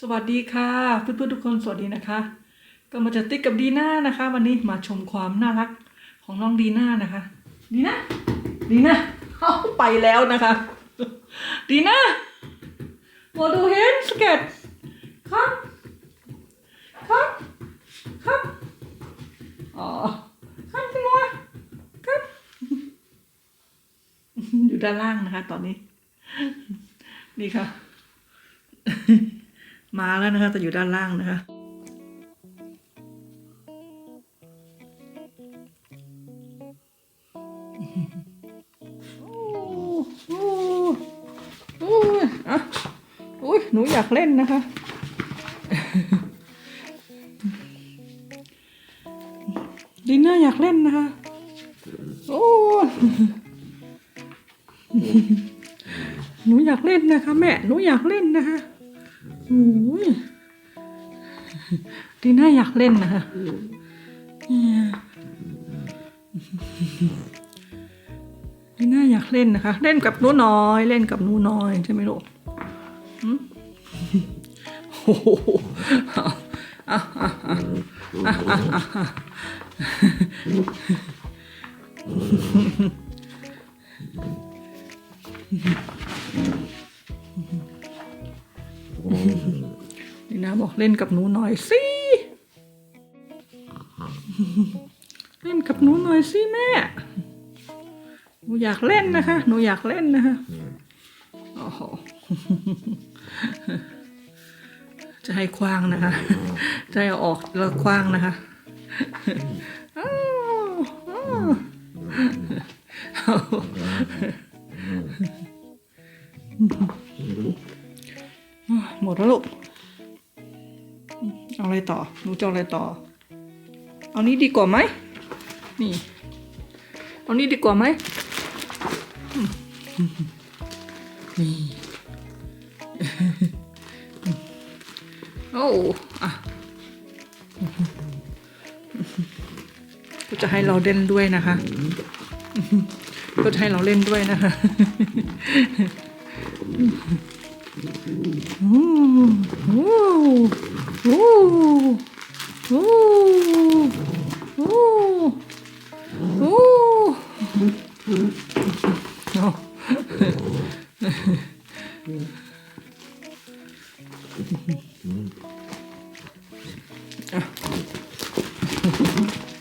สวัสดีค่ะเพื่อนๆทุกคนสวัสดีนะคะ ก็มาจะติ๊กกับดีน่านะคะ วันนี้มาชมความน่ารักของน้องดีน่านะคะดีน่าดีน่าเอาไปแล้วนะคะดีน่าโมดูเห็นสเก็ตครับครับครับอ๋อครับพี่มัวครับอยู่ด้านล่างนะคะ ตอนนี้นี่ค่ะ มาแล้วนะคะแต่อยู่ด้านล่างนะคะอุ้ยหนูอยากเล่นนะคะ ดิน่าอยากเล่นนะคะ โอ้หนูอยากเล่นนะคะ แม่ หนูอยากเล่นนะคะ ดิน่าอยากเล่นนะคะดิน่าอยากเล่นนะคะ เล่นกับหนูน้อย เล่นกับหนูน้อยใช่ไหมลูกหืมโอ้โหอะ นี่นะบอกเล่นกับหนูหน่อยสิ เล่นกับหนูหน่อยสิแม่ หนูอยากเล่นนะคะ หนูอยากเล่นนะคะโอ้โหจะให้คว้างนะคะ จะให้เอาออกแล้วคว้างนะคะอ้าวอ้าว หมดแล้วลูก เอาอะไรต่อ หนูจะออะไรต่อ เอานี้ดีกว่าไหม นี่ เอานี้ดีกว่าไหมอืมนี่ โอ้อะก็จะให้เราเล่นด้วยนะคะ ก็จะให้เราเล่นด้วยนะคะ อ้โอ้โอ้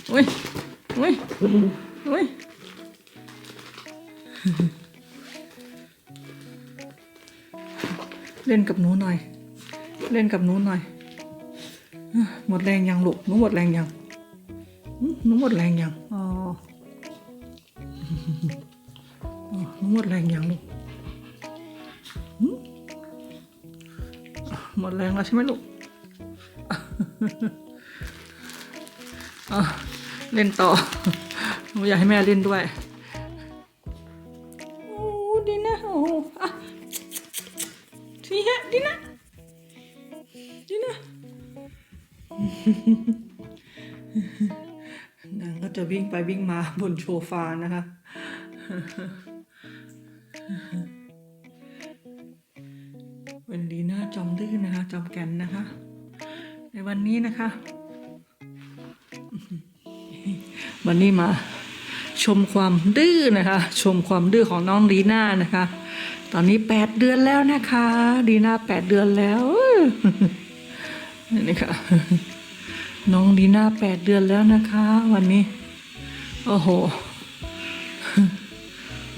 โอ้ยโอ้ยโอ้ยเล่นกับหนูหน่อย เล่นกับหนูหน่อย หมดแรงยังลูกหนูหมดแรงยังหนูหมดแรงยังอ๋อหนูหมดแรงยังลูกหมดแรงแล้วใช่ไหมลูกเล่นต่อหนูอยากให้แม่เล่นด้วย นางก็จะวิ่งไปวิ่งมาบนโชฟานะคะเป็นดีน่าจอมดื้อนะคะ จอมแก่นนะคะ ในวันนี้นะคะ วันนี้มาชมความดื้อนะคะ ชมความดื้อของน้องดีน่านะคะ ตอนนี้แปดเดือนแล้วนะคะ ดีน่าแปดเดือนแล้ว นี่ค่ะน้องดีน่าแปดเดือนแล้วนะคะ วันนี้ โอ้โห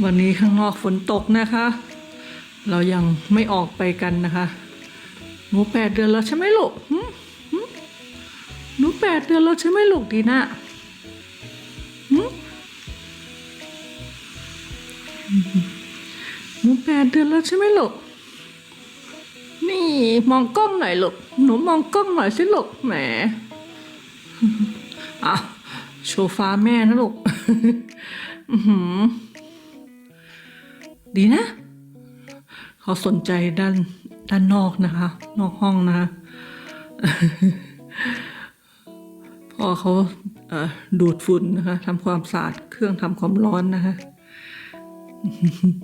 วันนี้ข้างนอกฝนตกนะคะ เรายังไม่ออกไปกันนะคะ หนูแปดเดือนแล้วใช่ไหมลูกหนูแปดเดือนแล้วใช่ไหมลูกดีน่าหนูแปดเดือนแล้วใช่ไหมลูก มองกล้องหน่อยลูกหนูมองกล้องหน่อยสิลูกแหมอะโชว์ฟ้าแม่นะลูกอื้อหือดีนะเขาสนใจด้านด้านนอกนะคะ นอกห้องนะคะพอเขาเดูดฝุ่นนะคะทำความสะอาดเครื่องทำความร้อนนะคะ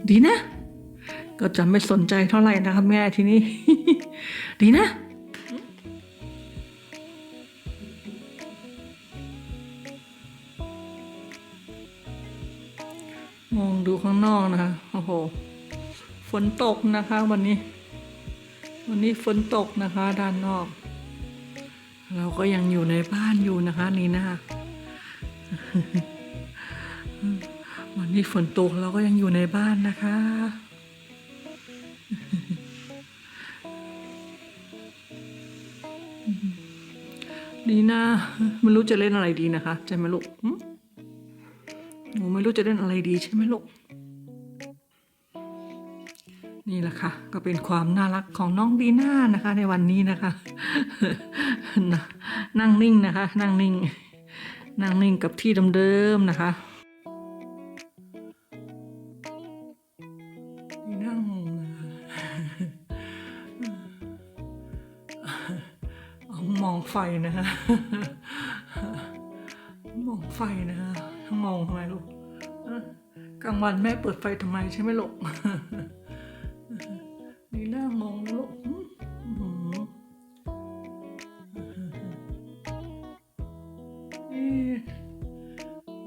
ดีนะ ก็จะไม่สนใจเท่าไหร่นะครับแม่ทีนี้ ดีนะมองดูข้างนอกนะคะ โอ้โห ฝนตกนะคะวันนี้ วันนี้ฝนตกนะคะ ด้านนอก เราก็ยังอยู่ในบ้านอยู่นะคะนี่นาวันนี้ฝนตกเราก็ยังอยู่ในบ้านนะคะ ดีนะไม่รู้จะเล่นอะไรดีนะคะใช่ไหมลูกหึหนูไม่รู้จะเล่นอะไรดีใช่ไหมลูก นี่แหละค่ะ ก็เป็นความน่ารักของน้องดีน่านะคะ ในวันนี้นะคะ นั่งนิ่งนะคะ นั่งนิ่ง นั่งนิ่งกับที่เดิมๆนะคะ ไฟนะคะมองไฟนะคะมองทำไมลูกกลางวันแม่เปิดไฟทำไมใช่ไหมลูกนี่น่างงนะลูก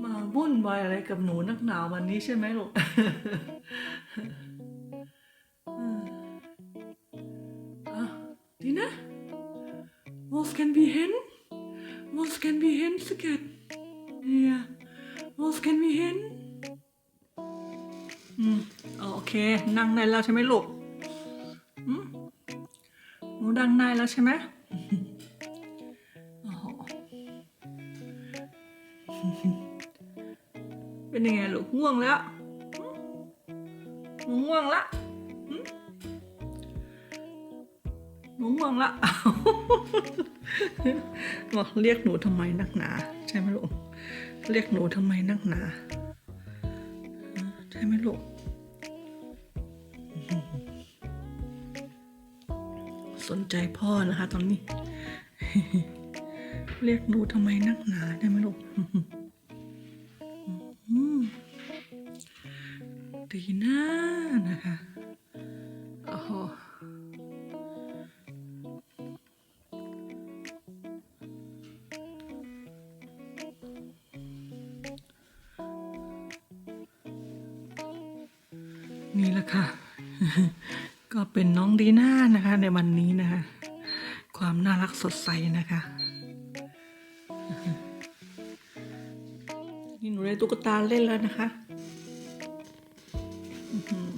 มาวุ่นวายอะไรกับหนูนักหนาววันนี้ใช่ไหมลูกดีนะ Was kan vi hen? Was kan vi hen, skat? Ja. Was kan vi hen? อืมโอเค นั่งได้แล้วใช่ไหมลูกอืมหนูดังได้แล้วใช่ไหมเป็นยังไงลูกง่วงแล้วง่วงละ ง่วงละบอกเรียกหนูทำไมนักหนา ใช่ไหมลูก เรียกหนูทำไมนักหนา ใช่ไหมลูก สนใจพ่อนะคะ ตอนนี้ เรียกหนูทำไมนักหนาใช่ไหมลูกดีนะนะคะ ก็เป็นน้องดีน่านะคะ ในวันนี้นะคะ ความน่ารักสดใสนะคะ นี่หนูได้ตุ๊กตาเล่นแล้วนะคะอื้อหือ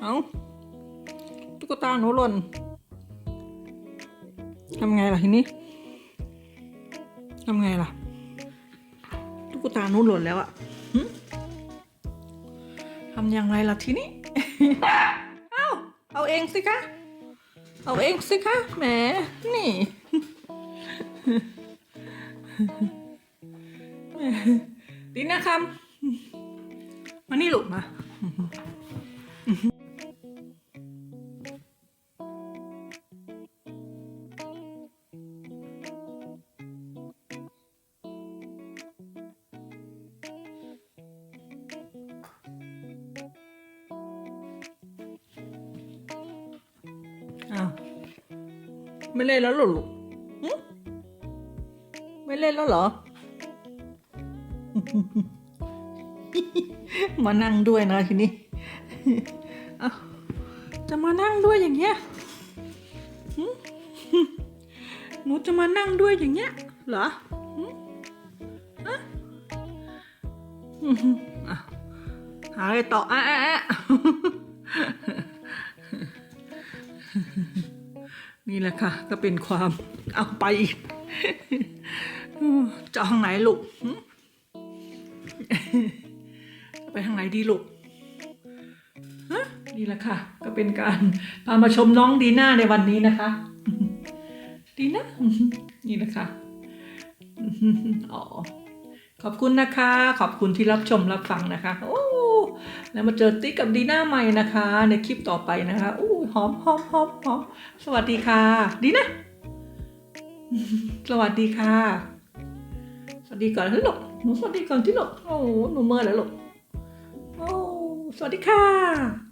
เอาตุ๊กตาหนูหล่นทำไงล่ะทีนี้ทำไงล่ะ ตุ๊กาหนูหล่นแล้วอะทำยังไงล่ะทีนี้ เอาเอาเองสิคะ เอาเองสิคะ แหม นี่ ดีนะคำมานี่ลูกมา ไม่เล่นแล้วหรอลูกไม่เล่นแล้วเหรอ มานั่งด้วยนะทีนี้อ้าจะมานั่งด้วยอย่างเงี้ยหนูจะมานั่งด้วยอย่างเงี้ยเหรอหึฮะอะหาอะไรต่ออะอะ นี่แหละค่ะ ก็เป็นความเอาไปอีกจะเอาทางไหนลูกไปทางไหนดีลูกนี่แหละค่ะ ก็เป็นการพามาชมน้องดีน่าในวันนี้นะคะ ดีนะนี่แหละค่ะอ๋อ ขอบคุณนะคะ ขอบคุณที่รับชมรับฟังนะคะ โอ้แล้วมาเจอติ๊กกับดีน่าใหม่นะคะ ในคลิปต่อไปนะคะอู้หอมหอมหอมหอมสวัสดีค่ะ ดีนะ สวัสดีค่ะ สวัสดีก่อนให้ลูกหนูสวัสดีก่อนที่หลูกโอ้หนูเมื่อแล้วหลูกโอ้สวัสดีค่ะ